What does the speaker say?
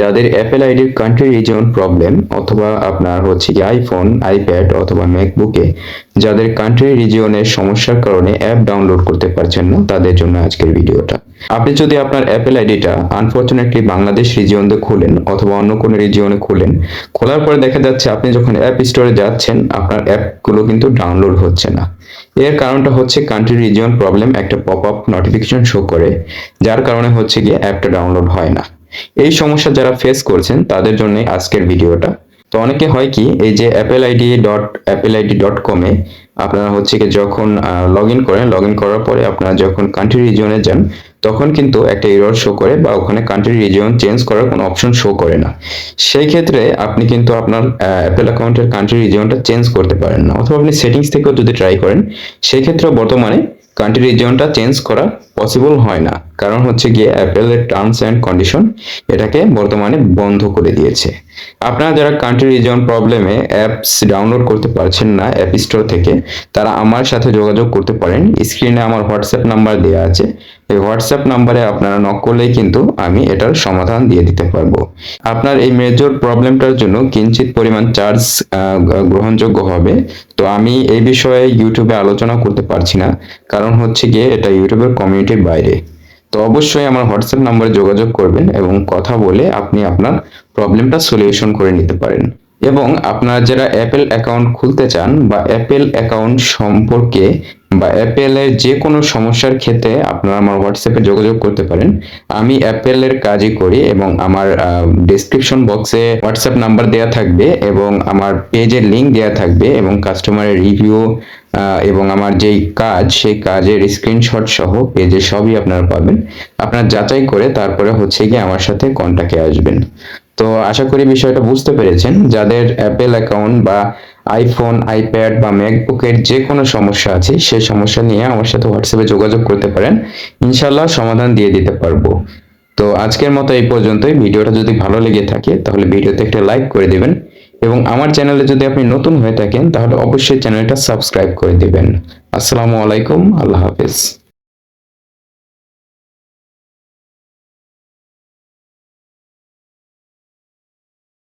যাদের অ্যাপেল আইডির country reason problem অথবা আপনার হচ্ছে কি আইফোন আইপ্যাড অথবা ম্যাকবুকে যাদের কান্ট্রি রিজিয়নের সমস্যার কারণে অ্যাপ ডাউনলোড করতে পারছেন না, তাদের জন্য আজকের ভিডিওটা। আপনি যদি আপনার অ্যাপেল আইডিটা আনফরচুনেটলি বাংলাদেশ রিজিয়নে খুলেন অথবা অন্য কোনো রিজিয়নে খুলেন, খোলার পরে দেখা যাচ্ছে আপনি যখন অ্যাপ স্টোরে যাচ্ছেন, আপনার অ্যাপগুলো কিন্তু ডাউনলোড হচ্ছে না। এর কারণটা হচ্ছে কান্ট্রি রিজিয়ন প্রবলেম একটা পপ আপ নোটিফিকেশন শো করে, যার কারণে হচ্ছে গিয়ে অ্যাপটা ডাউনলোড হয় না। এই সমস্যা যারা ফেস করছেন, তাদের জন্য আজকের ভিডিওটা। তো অনেকে হয় কি, এই যে Apple ID dot Apple ID dot কমে আপনারা হচ্ছে কি যখন লগ ইন করেন লগ ইন করার পরে আপনারা যখন কান্ট্রি রিজিয়নে যান, তখন কিন্তু একটা এরর শো করে বা ওখানে কান্ট্রি রিজিয়ন চেঞ্জ করার কোনো অপশন শো করে না। সেই ক্ষেত্রে আপনি কিন্তু আপনার অ্যাপেল অ্যাকাউন্টের কান্ট্রি রিজিয়নটা চেঞ্জ করতে পারেন না। অথবা আপনি সেটিংস থেকেও যদি ট্রাই করেন, সেই ক্ষেত্রে বর্তমানে কান্ট্রি রিজিয়নটা চেঞ্জ করা পসিবল হয় না। কারণ হচ্ছে গিয়ে অ্যাপেলের টার্মস অ্যান্ড কন্ডিশন এটাকে বর্তমানে বন্ধ করে দিয়েছে। আপনারা যারা কান্ট্রি রিজন প্রবলেমে অ্যাপস ডাউনলোড করতে পারছেন না অ্যাপ স্টোর থেকে, তারা আমার সাথে যোগাযোগ করতে পারেন। স্ক্রিনে আমার হোয়াটসঅ্যাপ নাম্বার দেওয়া আছে। এই হোয়াটসঅ্যাপ নাম্বারে আপনারা নক করলেই কিন্তু আমি এটার সমাধান দিয়ে দিতে পারব। আপনার এই মেজর প্রবলেমটার জন্য কিঞ্চিত পরিমাণ চার্জ গ্রহণযোগ্য হবে। তো আমি এই বিষয়ে ইউটিউবে আলোচনা করতে পারছি না। কারণ হচ্ছে গিয়ে এটা ইউটিউবের কমিউনিটির বাইরে। তো অবশ্যই আমার হোয়াটসঅ্যাপ নাম্বারে যোগাযোগ করবেন এবং কথা বলে আপনি আপনার প্রবলেমটা সলিউশন করে নিতে পারেন। এবং আপনারা যারা অ্যাপেল অ্যাকাউন্ট খুলতে চান বা অ্যাপেল অ্যাকাউন্ট সম্পর্কে বা অ্যাপেলের যে কোনো সমস্যার ক্ষেত্রে আপনারা আমার হোয়াটসঅ্যাপে যোগাযোগ করতে পারেন। আমি অ্যাপেলের কাজই করি এবং আমার ডেসক্রিপশন বক্সে হোয়াটসঅ্যাপ নাম্বার দেওয়া থাকবে এবং আমার পেজের লিঙ্ক দেওয়া থাকবে এবং কাস্টমারের রিভিউ এবং আমার যেই কাজ, সেই কাজের স্ক্রিনশট সহ পেজে সবই আপনারা পাবেন। আপনারা যাচাই করে তারপরে হচ্ছে গিয়ে আমার সাথে কন্ট্যাক্টে আসবেন। তো আশা করি বিষয়টা বুঝতে পেরেছেন। যাদের অ্যাপেল অ্যাকাউন্ট বা আইফোন আইপ্যাড বা ম্যাকবুকের যে কোনো সমস্যা আছে সেই সমস্যা নিয়ে আমার সাথে হোয়াটসঅ্যাপে যোগাযোগ করতে পারেন। ইনশাল্লাহ সমাধান দিয়ে দিতে পারব। তো আজকের মতো এই পর্যন্তই। ভিডিওটা যদি ভালো লেগে থাকে, তাহলে ভিডিওতে একটা লাইক করে দিবেন এবং আমার চ্যানেলে যদি আপনি নতুন হয়ে থাকেন, তাহলে অবশ্যই চ্যানেলটা সাবস্ক্রাইব করে দিবেন। আসসালামু আলাইকুম, আল্লাহ হাফেজ।